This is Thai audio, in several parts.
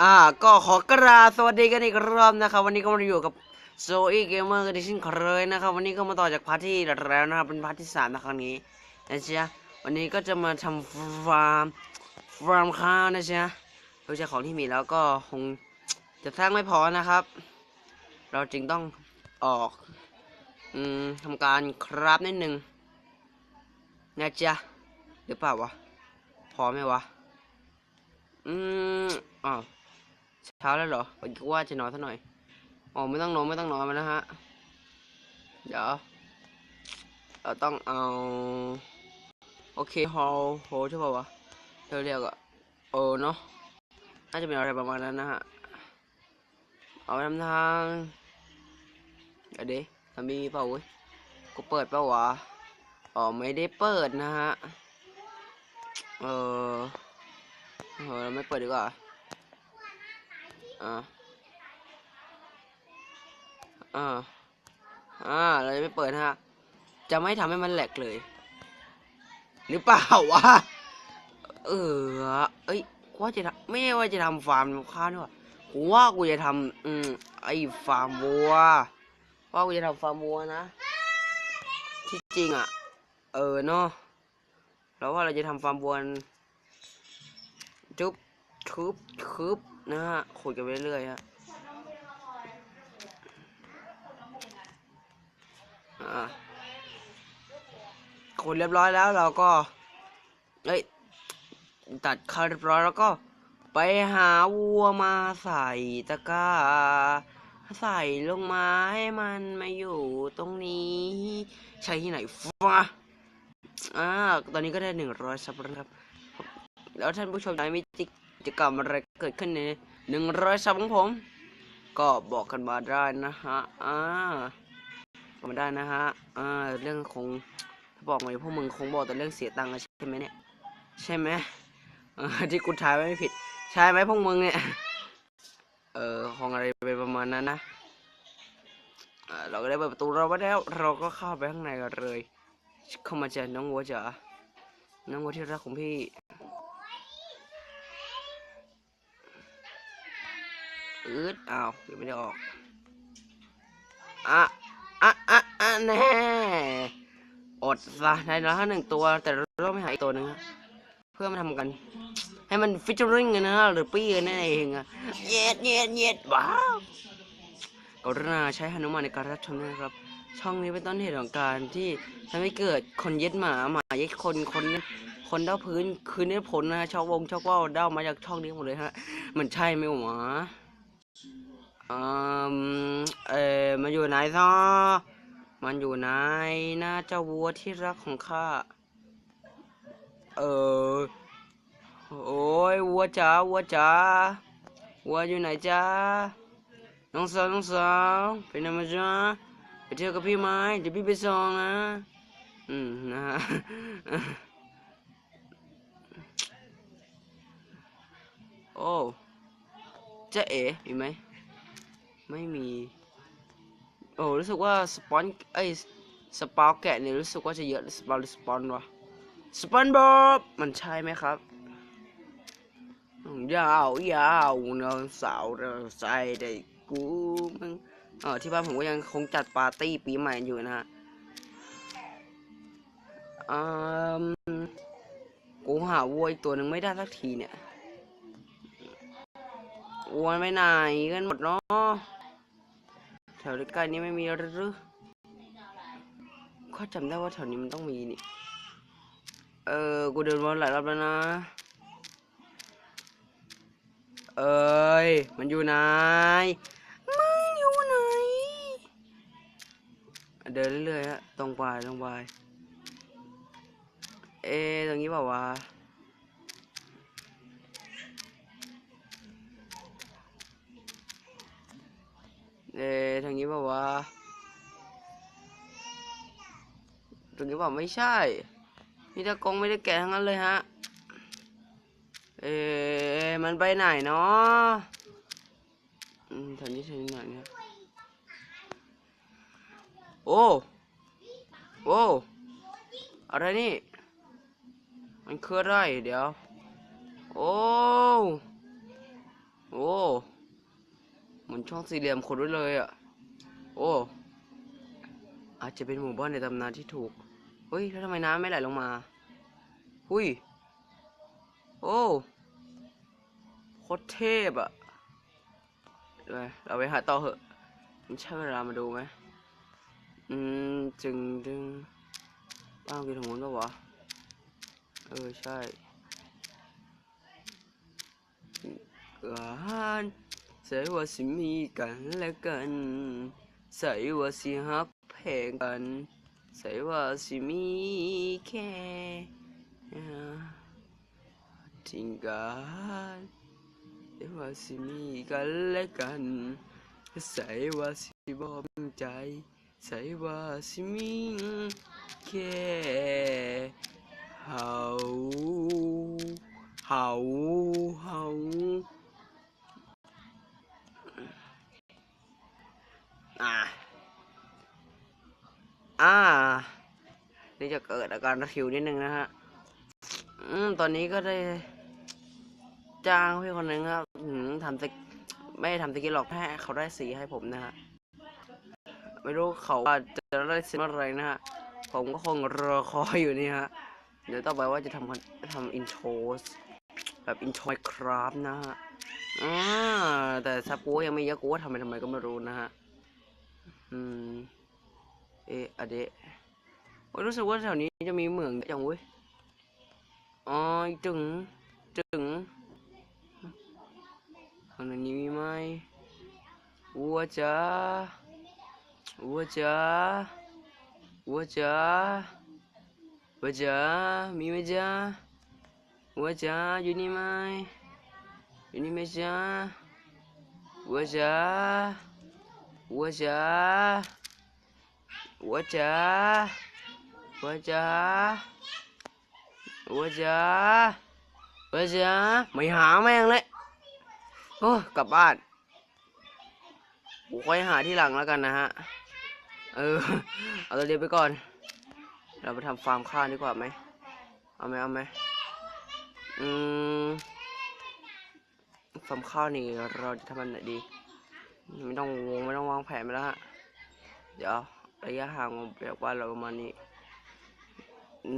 อ่าก็ขอกราบสวัสดีกันอีกรอบนะครับ วันนี้ก็มาอยู่กับโซอี้เกมเมอร์กันที่ช่นเคยนะครับ วันนี้ก็มาต่อจากพาร์ทที่แล้วนะครับเป็นพาร์ทที่สามนะครั้งนี้นะจ๊ะวันนี้ก็จะมาทำฟาร์มฟาร์มข้าวนะจ๊ะโดยจากของที่มีแล้วก็คงจะสร้างไม่พอนะครับ เราจึงต้องออกอืมทำการคราฟนิดนึงนะจ๊ะหรือเปล่าวะพอไหมวะอืมอ้าว เช้าแล้วเหรอผมคิดว่าจะนอนสักหน่อยอ๋อไม่ต้องนอนไม่ต้องนอนมานะฮะ เดี๋ยวเราต้องเอา โอเคฮอลโฮใช่ป่าวะเรียกเรียกอะเออเนาะน่าจะเป็นอะไรประมาณนั้นนะฮะ เอาไปทำทางเดี๋ยวดิทำมีเปล่าเว้ยกูเปิดเปล่าวะอ๋อไม่ได้เปิดนะฮะ เออเออไม่เปิดดีกว่า อ่าอ่าอ่าเราจะไม่เปิดนะฮะ จะไม่ทำให้มันแหลกเลย หรือเปล่าวะ เออ เอ้ยว่าจะทำไม่ว่าจะทำฟาร์มข้าวด้วยกูว่ากูจะทำอืมไอ้ฟาร์มวัว ว่ากูจะทำฟาร์มวัวนะ ที่จริงอะ เออเนาะแล้วว่าเราจะทำฟาร์มวัวจุ๊บทุบคึบ นะฮะขุดกันไปเรื่อยๆฮะอ่าขุดเรียบร้อยแล้วเราก็เอ้ยตัดข้าเรียบร้อยแล้วก็ไปหาวัวมาใส่ตะกร้า ใส่ลงมาให้มันมาอยู่ตรงนี้ ใช่ที่ไหนฟ้าอ่าตอนนี้ก็ได้หนึ่งร้อยซับแล้วครับ แล้วท่านผู้ชมอยากให้มีกิ จกรรมอะไรเกิดขึ้นในหนึ่งร้อยซับของผม ก็บอกกันมาได้นะฮะอ่าบอกมาได้นะฮะอ่าเรื่องคงถ้าบอกมาพวกมึงคงบอกแต่เรื่องเสียตังค์ใช่ไหมเนี่ยใช่ไหมที่กูทายไว้ไม่ผิด ใช่ไหมพวกมึงเนี่ยเออคงอะไรไปประมาณนั้นนะเราก็ได้เปิดประตูเราไว้แล้ว เราก็เข้าไปข้างในกันเลย เข้ามาเจอน้องวัวจ๋าน้องวัวที่รักของพี่ อืดอ้าวยังไม่ได้ออกอะอะอะอะแน่อดซะได้แล้วหนึ่งตัว แต่เราต้องไปหาอีกตัวหนึ่งเพื่อมาทำกัน ให้มันฟิชเชอริงกันนะหรือปี้กันนั่นเองอะเย็ดเย็ดเย็ดว้าวกรุณาใช้หนุมานในการรับชมนะครับ ช่องนี้เป็นต้นเหตุของการที่ทำให้เกิดคนเย็ดหมาหมาเย็ดคนคนคนเด้าพื้นคืนนี้ผลนะชอบวงชอบว่าวเด้ามาจากช่องนี้หมดเลยฮะมันใช่ไหมหวะอืม เออมันอยู่ไหนซะมันอยู่ไหนนะเจ้าวัวที่รักของข้า เออ โอ้ยวัวจ๋าวัวจ๋าวัวอยู่ไหนจ๊ะน้องสาวน้องสาวไปไหนมาจ๊ะไปเที่ยวกับพี่ไหมเดี๋ยวพี่ไปส่งนะ อืมนะฮะโอ้เจ๊เอ๋มีไหม ไม่มี โอ้รู้สึกว่าสปอนไอสปาวแกะเนี่ยรู้สึกว่าจะเยอะสปาวหรือสปอนวะสปอนบอบมันใช่ไหมครับยาวยาวน้องสาวเราใส่ได้กูมึงเออที่บ้านผมก็ยังคงจัดปาร์ตี้ปีใหม่อยู่นะฮะอืมกูหาวัวอีกตัวหนึ่งไม่ได้สักทีเนี่ยวัวไม่ไหนกันหมดเนาะ แถวใกล้นี้ไม่มีหรือข้าจำได้ว่าแถวนี้มันต้องมีนี่ เออ กูเดินวนหลายรอบแล้วนะ เอ้ย มันอยู่ไหนมันอยู่ไหน เดินเรื่อยๆฮะ ตรงไปตรงไป เอ๊ตรงนี้เปล่าวะ เอ๊ะทางนี้ป่าวะตรงนี้ป่าไม่ใช่มีตะกงไม่ได้แกะทั้งนั้นเลยฮะ เอ๊ะมันไปไหนเนาะอืมแถวนี้แถวนี้ไหนเนี่ยโอ้โอ้อะไรนี่ มันคืออะไรเดี๋ยว โอ้ โอ้ มือนช่องสี่เหลี่ยมขุดไว้เลยอะ โอ้ อาจจะเป็นหมู่บ้านในตำนานที่ถูก เฮ้ย แล้วทำไมน้ำไม่ไหลลงมา หุยโอ้โคตรเทพอะเดี๋ยเราไปหาต่อเหอะมันใช่เวลามาดูไหมอืมจึงดึงบ้านกินของมันปะวะ เออ ใช่กัน ส่ว่าสิมีกันและกัน ใส่ว่าสิฮักแพงกัน ใส่ว่าสิมีแค่ทิ้งกันใส่ว่าสิมีกันและกัน ใส่ว่าสิบอมใจ ใส่ว่าสิมีแค่เฮาเฮาเฮา อ่า อ่า นี่จะเกิดอาการระคิวนิดนึงนะฮะ อืม ตอนนี้ก็ได้ จ้างพี่คนหนึ่งครับทำสกไม่ทำสกิลหรอกแค่เขาได้สีให้ผมนะฮะ ไม่รู้เขาจะได้สีเมื่อไรนะฮะ ผมก็คงรอคอยอยู่นี่ฮะ เดี๋ยวต่อไปว่าจะทำทำอินโทรแบบอินโทรครับนะฮะอ่าแต่ซาปูยังไม่เยอะกูว่าทำไปทำไมก็ไม่รู้นะฮะ อืม เออเดะโอ้ยรู้สึกว่าแถวนี้จะมีเหมืองเยอะจังเว้ยอ๋อจึงจึงข้างในนี้มีไหมวัวจ๋าวัวจ๋าวัวจ๋าวัวจ๋ามีไหมจ๊ะวัวจ๋าอยู่นี่ไหมอยู่นี่ไหมจ๊ะวัวจ๋า หัวจ๋าหัวจ๋าหัวจ๋าหัวจ๋าหัวจ๋าไม่หาแม่งเลยโอ้กลับบ้านกูค่อยหาที่หลังแล้วกันนะฮะ เออ เอาตัวเดียวไปก่อน เราไปทำฟาร์มข้าวดีกว่าไหม เอาไหมเอาไหมอืมฟาร์มข้าวนี่เราจะทำมันไหนดี ไม่ต้องวงไม่ต้องวางแผนไปแล้วฮะ เดี๋ยวระยะห่างแบบว่าเราประมาณนี้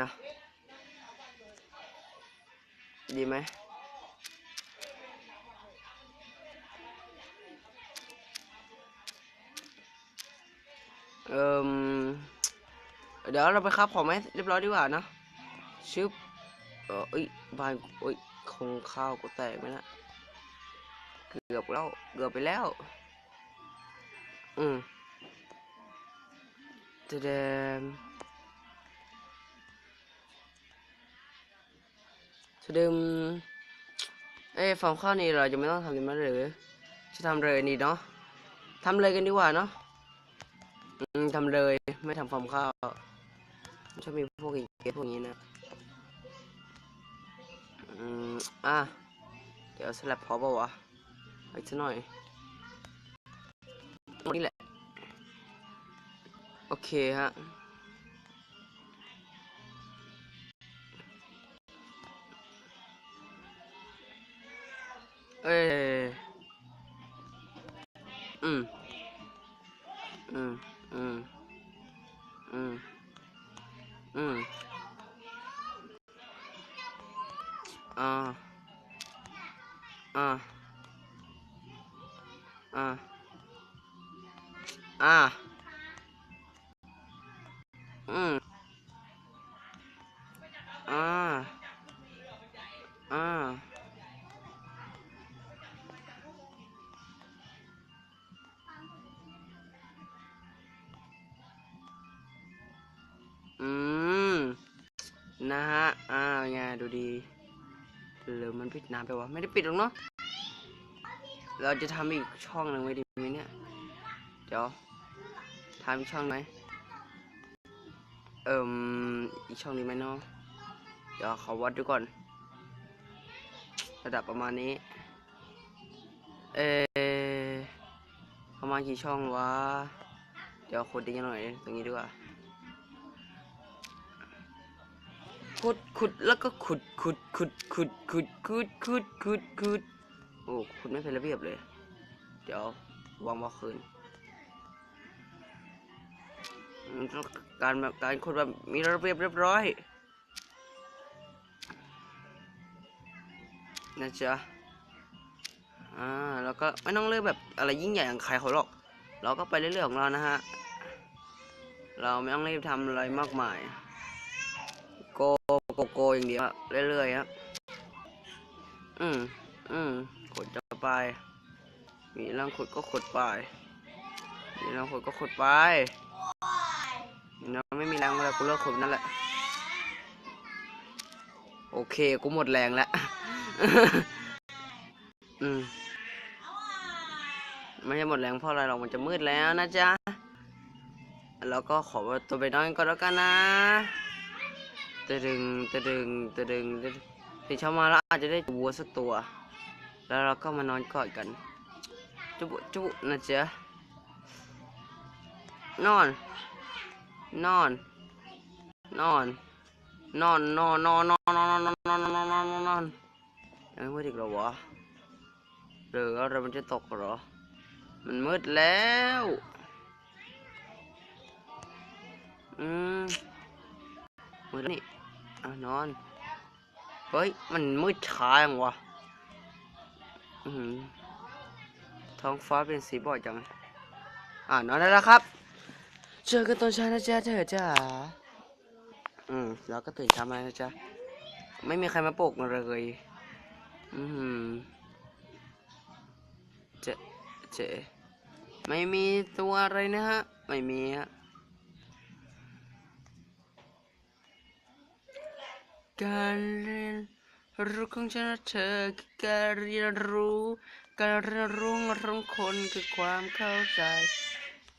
นะ ดีไหมเอ่มเดี๋ยวเราไปครับของไหมเรียบร้อยดีกว่านะชึบเออเอ้ยบ้านเอ้ยคงข้าวกูแตกไหมนะเกือบแล้วเกือบไปแล้ว อืมเดมจะเดิมเอ้ฟาร์มข้านี่เราจะไม่ต้องทำดีมั้ยหรือจะทำเลยนี่เนาะทำเลยกันดีกว่าเนาะทำเลยไม่ทำฟาร์มข้าวชอบมีพวกอีเกพวกนี้นะอืมอะเดี๋ยวสลับพอเปล่าวะอีกสักหน่อย นี่แหละ โอเคฮะเอ้ยอืม นะฮะอ่าวไงดูดีหรือมันปิดน้ำไปวะ ไม่ได้ปิดหรอกเนาะ เราจะทำอีกช่องหนึ่งไว้ดีไหมเนี่ย เดี๋ยวทำอีกช่องไหมเอิ่มอีกช่องนี้ไหมเนาะ เดี๋ยวขอวัดดูก่อน ระดับประมาณนี้ เออประมาณกี่ช่องวะ เดี๋ยวขุดดีกันหน่อยตรงนี้ดีกว่า ขุดขุดแล้วก็ขุดขุดขุดขุดขุดขุดขุดขุดขุดโอ้ขุดไม่เป็นระเบียบเลย เดี๋ยววางมาคืนการแบบการขุดแบบมีระเบียบเรียบร้อยนะจ๊ะอ่าแล้วก็ไม่ต้องเลือกแบบอะไรยิ่งใหญ่อย่างใครเขาหรอก เราก็ไปเรื่อยๆของเรานะฮะ เราไม่ต้องรีบทำอะไรมากมาย โกโกโกอย่างเดียวเรื่อยๆครับอืมอืมขดจะไป มีรังขดก็ขดไป มีรังขดก็ขดไปเนาะไม่มีแรงแล้วกูเลิกขดนั่นแหละ โอเคกูหมดแรงแล้ว อืมไม่ใช่หมดแรงเพราะอะไรหรอกมันจะมืดแล้วนะจ๊ะ แล้วก็ขอตัวไปนอนก่อนแล้วกันนะ ตะดึงตะดึงตะดึงถึงเช้ามาแล้วอาจจะได้วัวสักตัว แล้วเราก็มานอนกอดกัน จุบจุบนะเจ๊นอน นอน นอน นอนนอนนอนนอนนอนนอนนอนนอนนอนอนนอนยังไม่มืดอีกหรอวะหรือเรามันจะตกหรอ มันมืดแล้ว อืมมืดนี่ อานอน เฮ้ย มันมืดช้าจังวะท้องฟ้าเป็นสีบ่อยจังอ่านอนได้แล้วครับ เจอกันตอนเช้านะจ๊ะเธอจ้าอืมเราก็ตื่นเช้ามานะจ๊ะ ไม่มีใครมาปลุกเลย อืมเจ๊เจ๊ไม่มีตัวอะไรนะฮะ ไม่มีฮะ การเรียนรู้ของฉันเธอคือการเรียนรู้ การเรียนรู้ของคนคือความเข้าใจ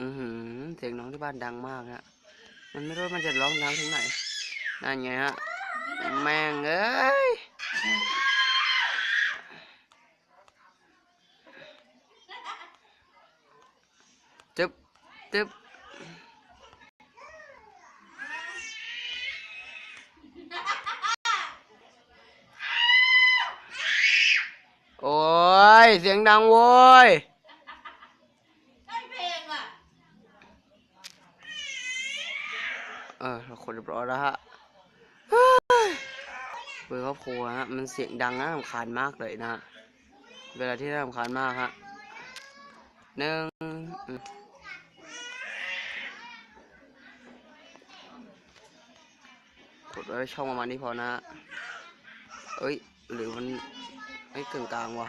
อือหือเสียงน้องที่บ้านดังมากฮะ มันไม่รู้มันจะร้องดังถึงไหน นั่นไงฮะ แม่งเอ้ยตึ๊บตึ๊บ เสียงดังโว้ยได้เพลงอะเออคนเรียบร้อยแล้วฮะเบอร์ครอบครัวฮะมันเสียงดังน่ารำคาญมากเลยนะ เวลาที่น่ารำคาญมากฮะหนึ่งกดไว้ช่องประมาณนี้พอนะเอ้ย หรือมันไอ้กึ่งกลางวะ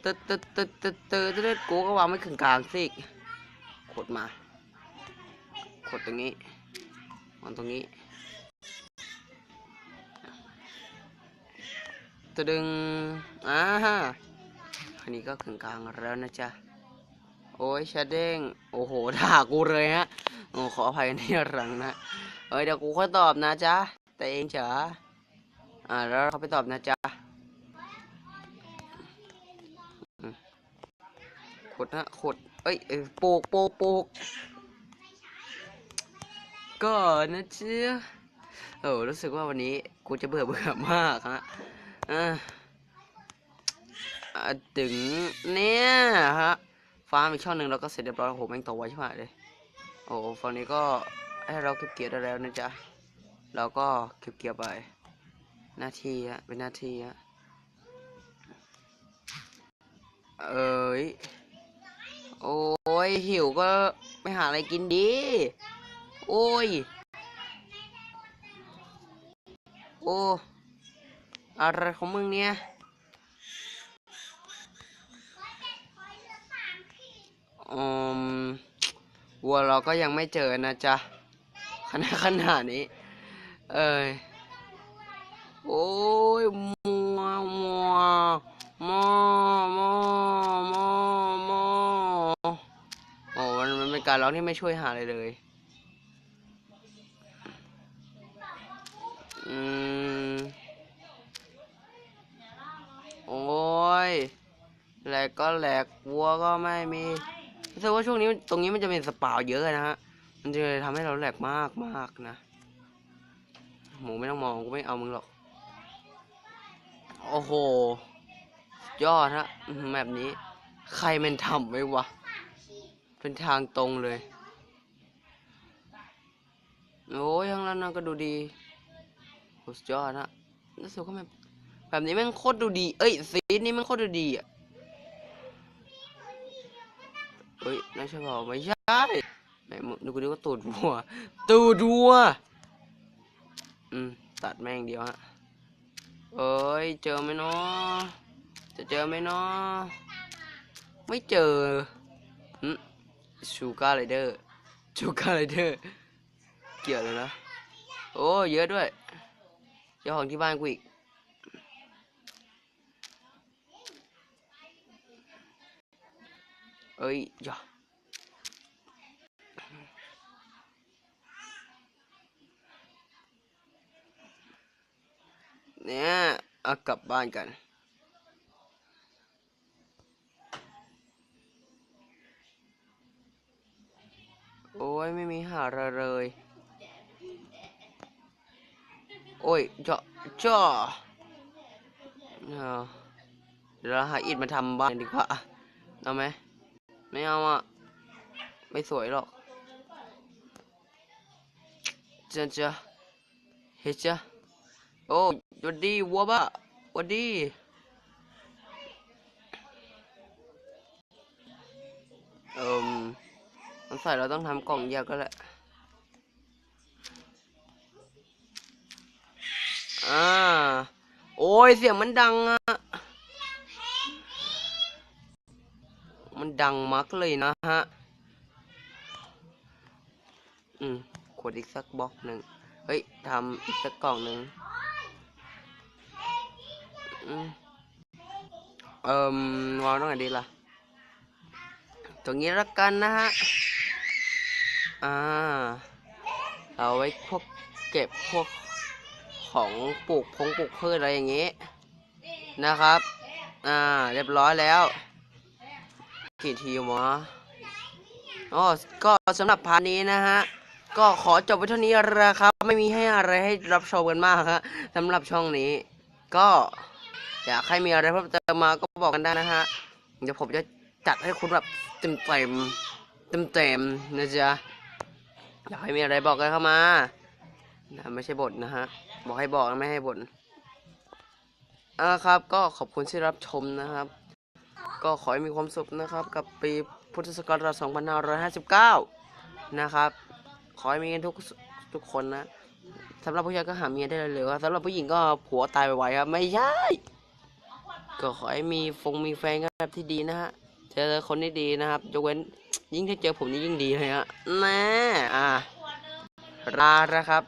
เตึ๊ดตึ๊ตึ๊ตึ๊ตึ๊ตึ๊ดกูก็วางไม่ขึงกลางสิขดมา ขดตรงนี้วางตรงนี้ตดึงอ่าฮะอันนี้ก็ขึงกลางแล้วนะจ๊ะ โอ้ยชาเด้ง โอ้โหด่ากูเลยฮะโอ้ขออภัยในหลังนะ เอ้ยเดี๋ยวกูค่อยตอบนะจ๊ะ แต่เองเฉาอ่าแล้วเขาไปตอบนะจ๊ะ ขดนะขดเอ้ยเอ้ยปลูกปลูกปกก็นะเจ๊ะเออรู้สึกว่าวันนี้กูจะเบื่อเบื่อมากฮะอ่าถึงเนี่ยฮะฟาร์มอีกช่องหนึ่งเราก็เสร็จเรียบร้อยโอ้โหแม่งโตไวใช่ไหมเลยโอ้โหฝั่งนี้ก็ให้เราเก็บเกี่ยวได้แล้วนะจ๊ะเราก็เก็บเกี่ยวไป หน้าที่ฮะเป็นหน้าที่ฮะเอ้ย โอ้ยหิวก็ไปหาอะไรกินดี โอ้ย โอ้อะไรของมึงเนี่ย อืม วัวเราก็ยังไม่เจอนะจ๊ะ ขนาดขนาดนี้ เอ้ย โอ้ยมัวมัวมอมอมอมอมันมันเป็น การร้องที่ไม่ช่วยหาอะไรเลย อืม โอ้ย แหลกก็แหลกวัวก็ไม่มีรู้สึกว่าช่วงนี้ตรงนี้มันจะเป็นสปาวเยอะนะฮะ มันจะทำให้เราแหลกมากมากนะ หมูไม่ต้องมองกูไม่เอามึงหรอก โอ้โห ยอดฮะแบบนี้ ใครมันทำไว้วะ เป็นทางตรงเลย โอ้ยข้างล่างนั่นก็ดูดีโหสุดยอดฮะรู้สึกว่าแบบแบบนี้แม่งโคตรดูดี เอ้ยซีนี้แม่งโคตรดูดีอะเฮ้ยไม่ใช่เปล่าไม่ใช่ไหนมึงดูกูดูว่าตูดวัว ตูดวัว อืม ตัดแม่งเดียวฮะเอ้ย เจอไหมเนาะจะเจอไหมเนาะไม่เจอ ชูการ์ไรเดอร์ชูการ์ไรเดอร์เกี่ยวเลยนะโอ้เยอะด้วยเจ้าของที่บ้านกูอีกเอ้ยอย่าเนี่ยเอากลับบ้านกัน โอ้ย ไม่มีหาอะไรเลย โอ้ยเจาเจาะเอาเดี๋ยวเราหาอิฐมาทำบ้านดีกว่า เอาไหม ไม่เอาอะ ไม่สวยหรอกเจ้าเจ้าเฮ้ยเจ้าโอ้หวัดดีวัวบ้าวัดดีเอ่มต้องใส่เราต้องทำกล่องแยกก็แหละ อ่า โอ้ยเสียงมันดังอะมันดังมักเลยนะฮะ อืมขวดอีกสักบล็อกหนึ่ง เฮ้ยทำอีกสักกล่องหนึ่งอืมเอ่มวางตรงไหนดีล่ะ ตรงนี้ละกันนะฮะ อ่า เอาไว้พวกเก็บพวกข ของปลูกพงปลูกพืชอะไรอย่างงี้นะครับ อ่า เรียบร้อยแล้ว กี่ทีวะอ๋อก็สำหรับพาร์ทนี้นะฮะ ก็ขอจบไว้เท่านี้นะครับ ไม่มีให้อะไรให้รับชมกันมากครับสำหรับช่องนี้ ก็อยากให้มีอะไรเพิ่มเติมมาก็บอกกันได้นะฮะ เดี๋ยวผมจะจัดให้คุณแบบเต็มเต็มเต็มเต็มนะจ๊ะอยากให้มีอะไรบอกกันเข้ามา นะไม่ใช่บทนะฮะ บอกให้บอกไม่ให้บ่นอ่าครับ ก็ขอบคุณที่รับชมนะครับ ก็ขอให้มีความสุขนะครับ กับปีพุทธศักราช2559 นะครับ ขอให้มีกันทุกทุกคนนะสำหรับผู้ชายก็หาเมียได้เร็วๆครับสำหรับผู้หญิงก็ผัวตายไวๆครับไม่ใช่ ก็ขอให้มีฟงมีแฟนกันแบบที่ดีนะฮะเจอคนที่ดีนะครับยกเว้นยิ่งถ้าเจอผมนี่ยิ่งดีเลยฮะแน่อ่าลาแล้วครับ